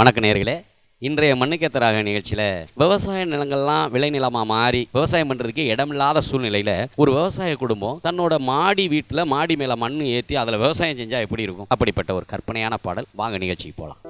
வணக்க நேர்களே. இன்றைய மண்ணுக்கேத்தராக நிகழ்ச்சியில் விவசாய நிலங்கள்லாம் விளைநிலமாக மாறி விவசாயம் பண்ணுறதுக்கு இடமில்லாத சூழ்நிலையில் ஒரு விவசாய குடும்பம் தன்னோட மாடி வீட்டில் மாடி மேலே மண் ஏற்றி அதில் விவசாயம் செஞ்சால் எப்படி இருக்கும்? அப்படிப்பட்ட ஒரு கற்பனையான பாடல். வாங்க நிகழ்ச்சிக்கு போகலாம்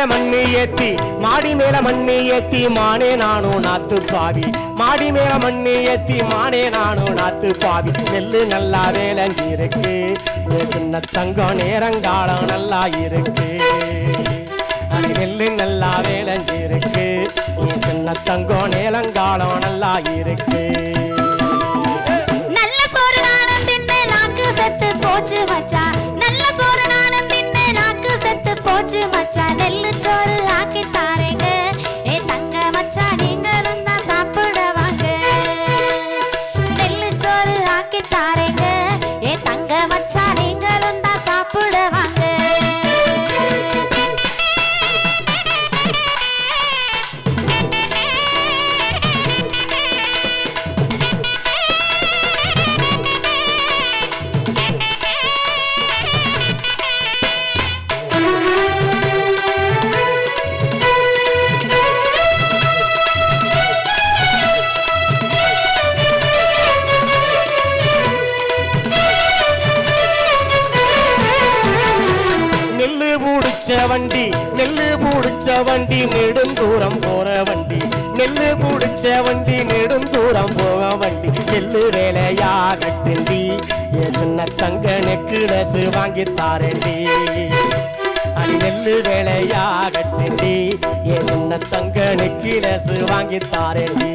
மேல மண்ணு ஏத்தி மாடி மேல மண்ணு ஏத்தி மானே நானும் நாத்து பாவி. மாடி மேல மண்ணு ஏத்தி மானே நானும் நாத்து பாவி. நெல்லு நல்லா வேலைஞ்சிருக்கு. என் சின்ன தங்கம் நேரங்காலம் நல்லா இருக்கு. நெல்லு நல்லா வேலைஞ்சிருக்கு. என் சின்ன தங்கம் நேரங்காலம் நல்லா இருக்கு. சோறு பூடிச்ச வண்டி நெல்லு பூடிச்ச வண்டி நெடுந்தூரம் போற வண்டி. நெல்லு பூடிச்ச வண்டி நெடுந்தூரம் போக வண்டி. நெல்லு வேலையா கட்டுண்டி சின்ன தங்க நெக்குலசு வாங்கி தாரண்டி. அடி நெல்லு வேலையா கட்டுண்டி என் சின்ன தங்க நெக்கிலசு வாங்கி தாரண்டி.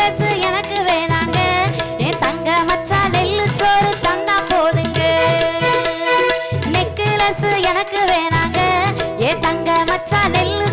நெக்லஸ் எனக்கு வேணாங்க. என் தங்க மச்சா நெல்லு சோறு தந்தா போதுங்க. நெக்லஸ் எனக்கு வேணாங்க. என் தங்க மச்சா நெல்லு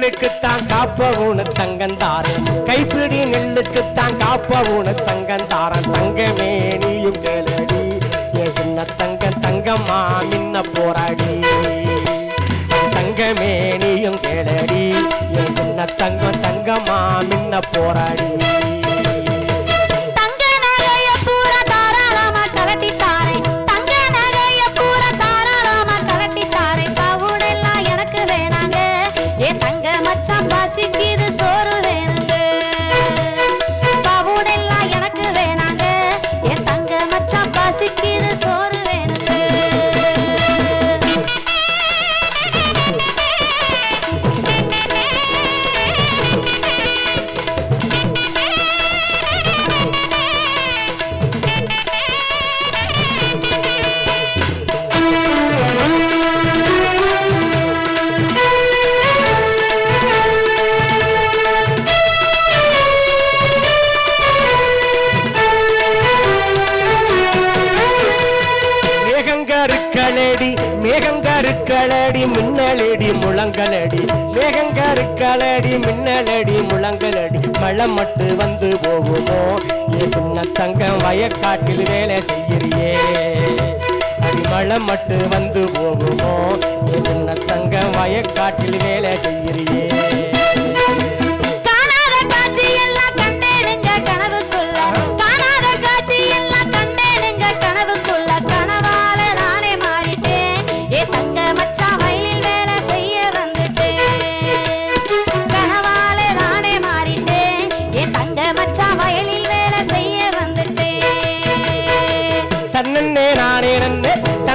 நெல்லுக்குத்தான் காப்ப ஊனு தங்கந்தாரன் கைப்பிடி நெல்லுக்குத்தான் காப்ப ஊனு தங்கந்தாரன் தங்கமே நீயும் கேளடி என் சின்ன தங்க தங்கம்மா மின்ன போராடி. தங்கமே நீயும் கேளடி என் சின்ன தங்கம் தங்கம்மா மின்ன போராடி. முழங்கலடி மேகங்கருக்களடி மின்னலடி முழங்கலடி மழை மட்டு வந்து போகுமோ? ஏ சின்ன தங்கம் வயக்காட்டில் வேலை செய்யறியே. அடி மழை மட்டு வந்து போகுமோ? ஏ சின்ன தங்கம் வயக்காட்டில் வேலை செய்யறியே.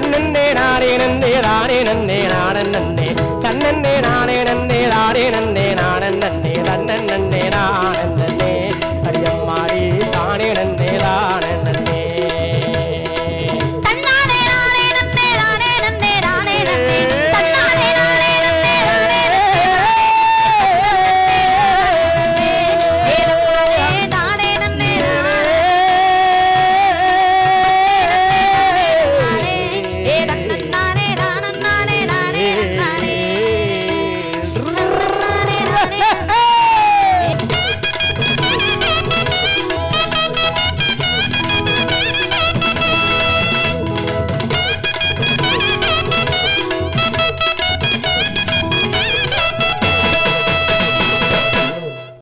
அண்ணன்